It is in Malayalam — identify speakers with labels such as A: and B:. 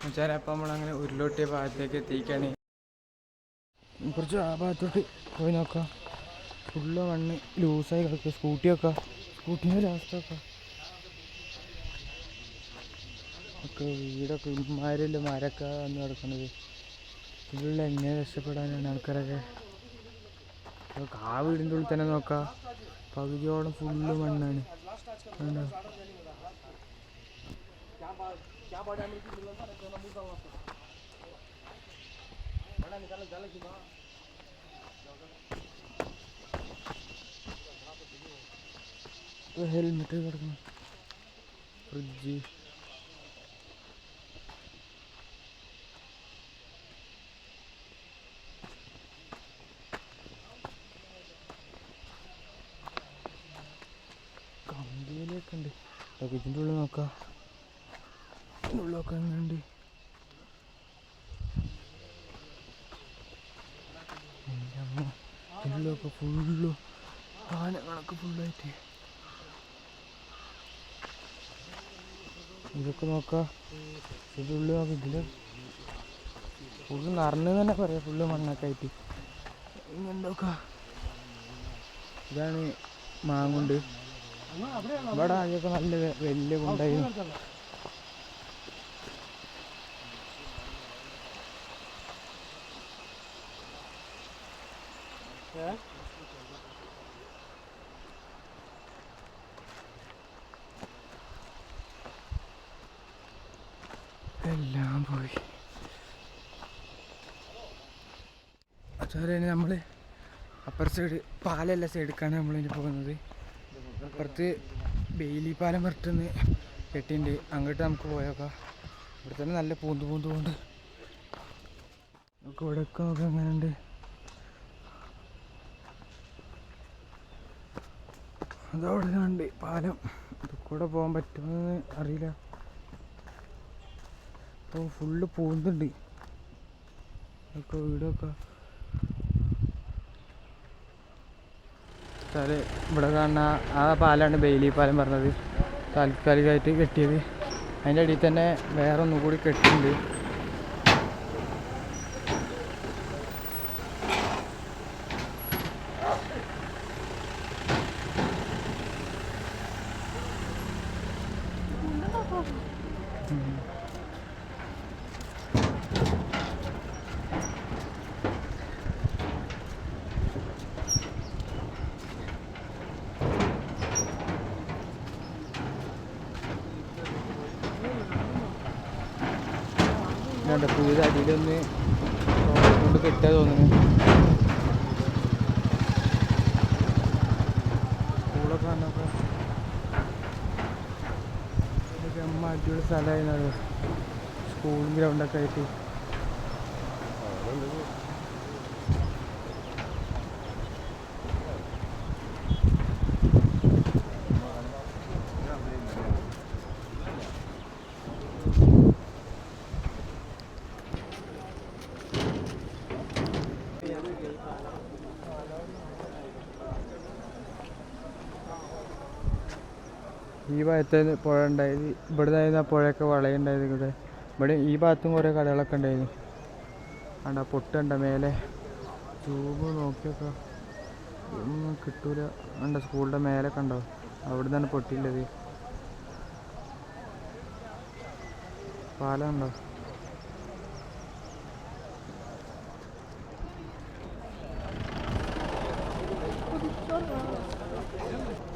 A: എന്നുവെച്ചാൽ അപ്പം നമ്മളങ്ങനെ ഉരുളൊട്ടിയ ഭാഗത്തേക്ക് എത്തിക്കാണ് കുറച്ച് ആ ഭാഗത്തോട്ട് പോയി നോക്കാം. ഫുള്ള് മണ്ണ് ലൂസായി കിടക്കുക സ്കൂട്ടിയൊക്കെ സ്കൂട്ടീന്റെ ലാസ്റ്റൊക്കെ ഒക്കെ വീടൊക്കെ ഇമാരില്ല മരക്ക വന്ന് കിടക്കുന്നത് ഫുള്ള് എങ്ങനെ രക്ഷപ്പെടാനാണ് ആൾക്കാരൊക്കെ? ആ വീടിന്റെ ഉള്ളിൽ തന്നെ നോക്കാം. പകുതിയോളം ഫുള്ള് മണ്ണാണ്. കണ്ടോ? ഹെൽമെറ്റ് കിടക്കണം. ഫ്രിഡ്ജ് കമ്പിയിലൊക്കെ ഉണ്ട്. ഇതിന്റെ ഉള്ളിൽ നോക്കാം. ഉള്ളിലൊക്കെ എങ്ങനെയുണ്ട് ഉള്ളിലൊക്കെ ഫുള്ളും സാധനങ്ങളൊക്കെ ഫുള്ളായിട്ട്. ഇതൊക്കെ നോക്കാം. നോക്കാം ഇതിൽ ഫുള്ള് നിറഞ്ഞു തന്നെ പറയാം. ഫുള്ള് മണ്ണൊക്കെ ആയിട്ട്. ഇങ്ങനെന്തൊക്കെ ഇതാണ് മാങ്ങുണ്ട്. ഇവിടെ ആദ്യമൊക്കെ നല്ല വലിയ കുണ്ടായിരുന്നു എല്ലാം പോയി. അച്ചാരെ നമ്മൾ അപ്പുറ സൈഡ് പാലല്ല സൈഡിലേക്കാണ് നമ്മളിനി പോകുന്നത്. അപ്പുറത്ത് ബെയിലി പാലം പുറത്തുനിന്ന് കെട്ടിണ്ട് അങ്ങോട്ട് നമുക്ക് പോയേക്കാം. ഇവിടെ തന്നെ നല്ല പൂന്തു പൂന്തുകൊണ്ട് നമുക്ക് ഇവിടെ ഒക്കെ അങ്ങനെ എങ്ങനെയുണ്ട്. അതവിടെ കണ്ട് പാലം. ഇത് കൂടെ പോകാൻ പറ്റുമെന്ന് അറിയില്ല. അപ്പോൾ ഫുള്ള് പൂന്തുണ്ട്. ഒക്കെ വീടൊക്കെ സാറ് ഇവിടെ കാണുന്ന ആ പാലാണ് ബെയിലി പാലം പറഞ്ഞത്. താൽക്കാലികമായിട്ട് കെട്ടിയത്. അതിന്റെ അടിയിൽ തന്നെ വേറെ ഒന്നും കൂടി കെട്ടിയിട്ടുണ്ട്. രണ്ട് പൂര് അടിയിലൊന്ന് കൊണ്ട് കെട്ടാ തോന്നുന്നു. സ്കൂളൊക്കെ വന്നപ്പോൾ അമ്മ അടിപൊളി സ്ഥലമായിരുന്നു സ്കൂൾ ഗ്രൗണ്ടൊക്കെ ആയിട്ട്. ഈ ഭാഗത്ത് പുഴ ഉണ്ടായത് ഇവിടെ നിന്ന് ആ പുഴയൊക്കെ വളയുണ്ടായത് ഇവിടെ ഇവിടെ ഈ ഭാഗത്തും കുറേ കടകളൊക്കെ ഉണ്ടായിരുന്നു. ആണ്ടാ പൊട്ടുണ്ട മേലെ. ട്യൂബ് നോക്കിയൊക്കെ ഒന്നും കിട്ടൂല. ഉണ്ട സ്കൂളിന്റെ മേലെ കണ്ടോ? അവിടെ നിന്നാണ് പൊട്ടിയുള്ളത്. പാലം ഉണ്ടോ 떨어져.